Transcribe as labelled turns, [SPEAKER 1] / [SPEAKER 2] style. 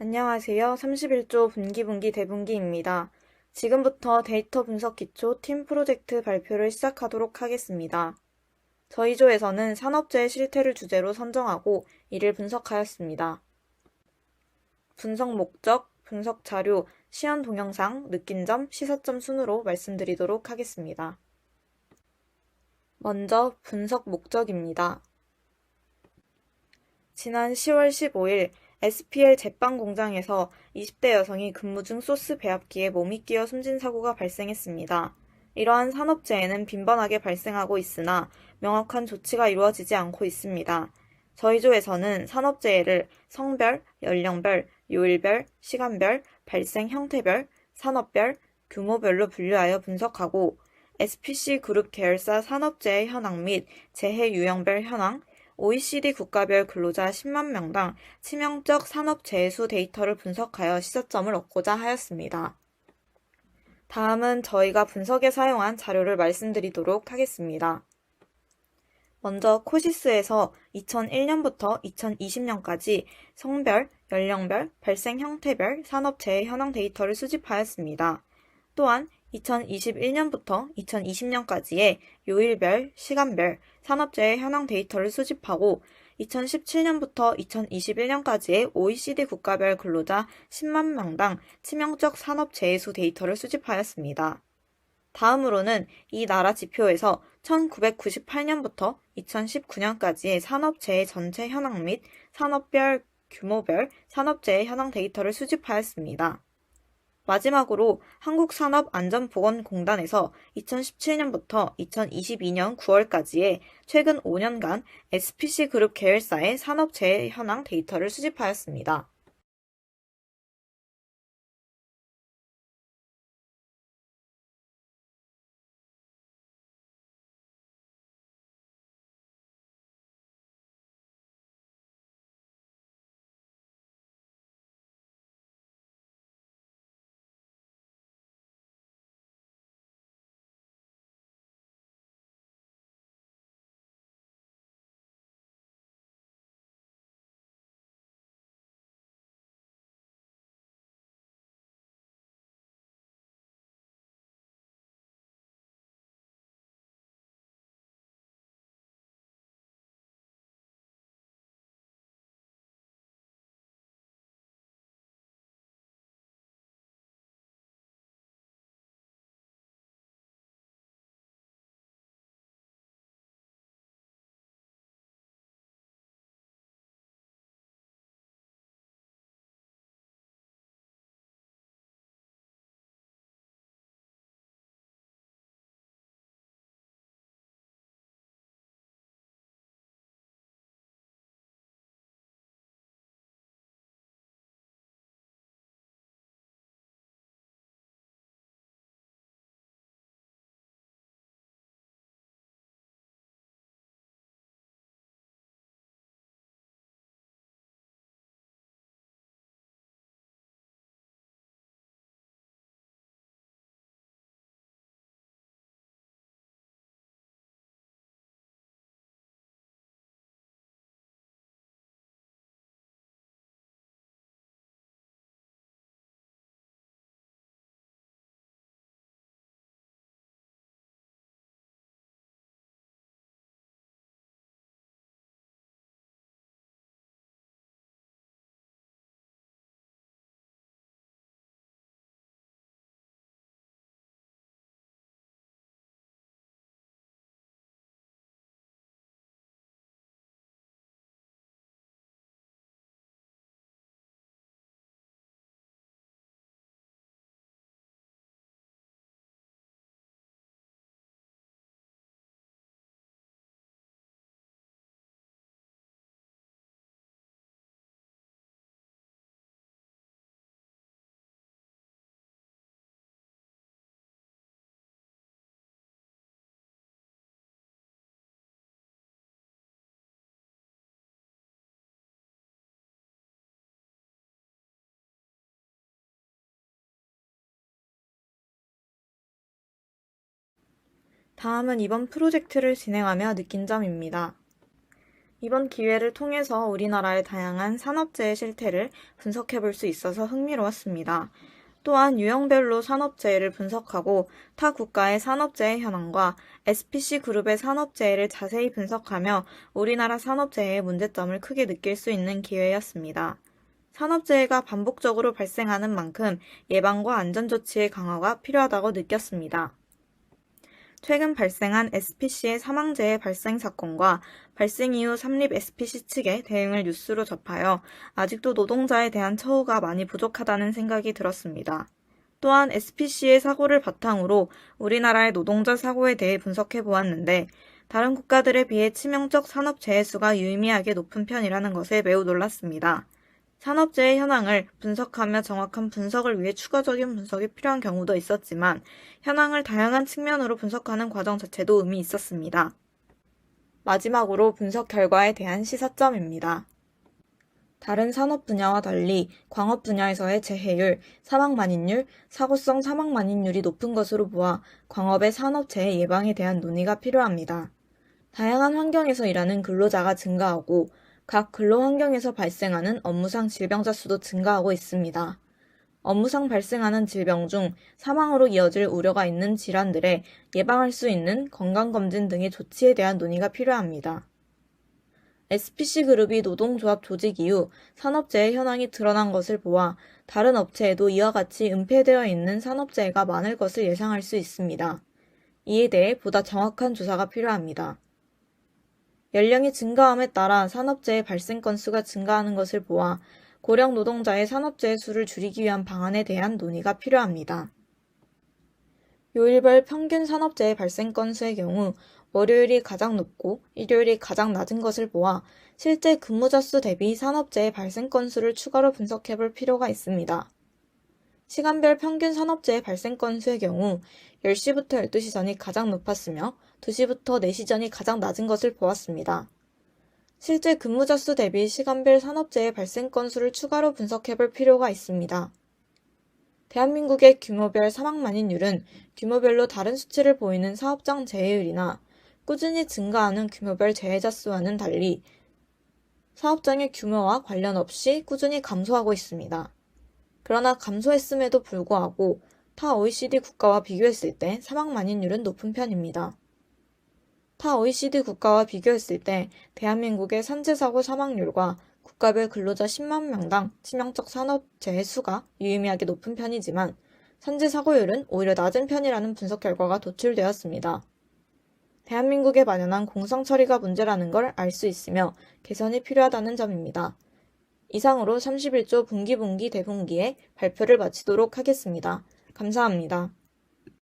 [SPEAKER 1] 안녕하세요. 31조 분기분기 대분기입니다. 지금부터 데이터 분석 기초 팀 프로젝트 발표를 시작하도록 하겠습니다. 저희 조에서는 산업재해 실태를 주제로 선정하고 이를 분석하였습니다. 분석 목적, 분석 자료, 시연 동영상, 느낀 점, 시사점 순으로 말씀드리도록 하겠습니다. 먼저 분석 목적입니다. 지난 10월 15일 SPL 제빵 공장에서 20대 여성이 근무 중 소스 배합기에 몸이 끼어 숨진 사고가 발생했습니다. 이러한 산업재해는 빈번하게 발생하고 있으나 명확한 조치가 이루어지지 않고 있습니다. 저희 조에서는 산업재해를 성별, 연령별, 요일별, 시간별, 발생 형태별, 산업별, 규모별로 분류하여 분석하고 SPC 그룹 계열사 산업재해 현황 및 재해 유형별 현황, OECD 국가별 근로자 10만 명당 치명적 산업 재해수 데이터를 분석하여 시사점을 얻고자 하였습니다. 다음은 저희가 분석에 사용한 자료를 말씀드리도록 하겠습니다. 먼저 코시스에서 2001년부터 2020년까지 성별, 연령별, 발생 형태별 산업재해 현황 데이터를 수집하였습니다. 또한 2021년부터 2020년까지의 요일별, 시간별, 산업재해 현황 데이터를 수집하고 2017년부터 2021년까지의 OECD 국가별 근로자 10만 명당 치명적 산업 재해수 데이터를 수집하였습니다. 다음으로는 이 나라 지표에서 1998년부터 2019년까지의 산업재해 전체 현황 및 산업별, 규모별 산업재해 현황 데이터를 수집하였습니다. 마지막으로 한국산업안전보건공단에서 2017년부터 2022년 9월까지의 최근 5년간 SPC 그룹 계열사의 산업 재해 현황 데이터를 수집하였습니다. 다음은 이번 프로젝트를 진행하며 느낀 점입니다. 이번 기회를 통해서 우리나라의 다양한 산업재해 실태를 분석해 볼 수 있어서 흥미로웠습니다. 또한 유형별로 산업재해를 분석하고 타 국가의 산업재해 현황과 SPC 그룹의 산업재해를 자세히 분석하며 우리나라 산업재해의 문제점을 크게 느낄 수 있는 기회였습니다. 산업재해가 반복적으로 발생하는 만큼 예방과 안전조치의 강화가 필요하다고 느꼈습니다. 최근 발생한 SPC의 사망재해 발생 사건과 발생 이후 삼립 SPC 측의 대응을 뉴스로 접하여 아직도 노동자에 대한 처우가 많이 부족하다는 생각이 들었습니다. 또한 SPC의 사고를 바탕으로 우리나라의 노동자 사고에 대해 분석해 보았는데 다른 국가들에 비해 치명적 산업 재해 수가 유의미하게 높은 편이라는 것에 매우 놀랐습니다. 산업재해 현황을 분석하며 정확한 분석을 위해 추가적인 분석이 필요한 경우도 있었지만 현황을 다양한 측면으로 분석하는 과정 자체도 의미 있었습니다. 마지막으로 분석 결과에 대한 시사점입니다. 다른 산업 분야와 달리 광업 분야에서의 재해율, 사망 만인율, 사고성 사망 만인율이 높은 것으로 보아 광업의 산업 재해 예방에 대한 논의가 필요합니다. 다양한 환경에서 일하는 근로자가 증가하고 각 근로 환경에서 발생하는 업무상 질병자 수도 증가하고 있습니다. 업무상 발생하는 질병 중 사망으로 이어질 우려가 있는 질환들에 예방할 수 있는 건강검진 등의 조치에 대한 논의가 필요합니다. SPC 그룹이 노동조합 조직 이후 산업재해 현황이 드러난 것을 보아 다른 업체에도 이와 같이 은폐되어 있는 산업재해가 많을 것을 예상할 수 있습니다. 이에 대해 보다 정확한 조사가 필요합니다. 연령이 증가함에 따라 산업재해 발생 건수가 증가하는 것을 보아 고령 노동자의 산업재해 수를 줄이기 위한 방안에 대한 논의가 필요합니다. 요일별 평균 산업재해 발생 건수의 경우 월요일이 가장 높고 일요일이 가장 낮은 것을 보아 실제 근무자 수 대비 산업재해 발생 건수를 추가로 분석해 볼 필요가 있습니다. 시간별 평균 산업재해 발생 건수의 경우 10시부터 12시 전이 가장 높았으며 2시부터 4시 전이 가장 낮은 것을 보았습니다. 실제 근무자 수 대비 시간별 산업재해 발생 건수를 추가로 분석해 볼 필요가 있습니다. 대한민국의 규모별 사망 만인율은 규모별로 다른 수치를 보이는 사업장 재해율이나 꾸준히 증가하는 규모별 재해자 수와는 달리 사업장의 규모와 관련 없이 꾸준히 감소하고 있습니다. 그러나 감소했음에도 불구하고 타 OECD 국가와 비교했을 때 사망 만인율은 높은 편입니다. 타 OECD 국가와 비교했을 때 대한민국의 산재사고 사망률과 국가별 근로자 10만 명당 치명적 산업재해 수가 유의미하게 높은 편이지만 산재사고율은 오히려 낮은 편이라는 분석 결과가 도출되었습니다. 대한민국에 만연한 공상 처리가 문제라는 걸 알 수 있으며 개선이 필요하다는 점입니다. 이상으로 31조 분기분기 대분기의 발표를 마치도록 하겠습니다. 감사합니다.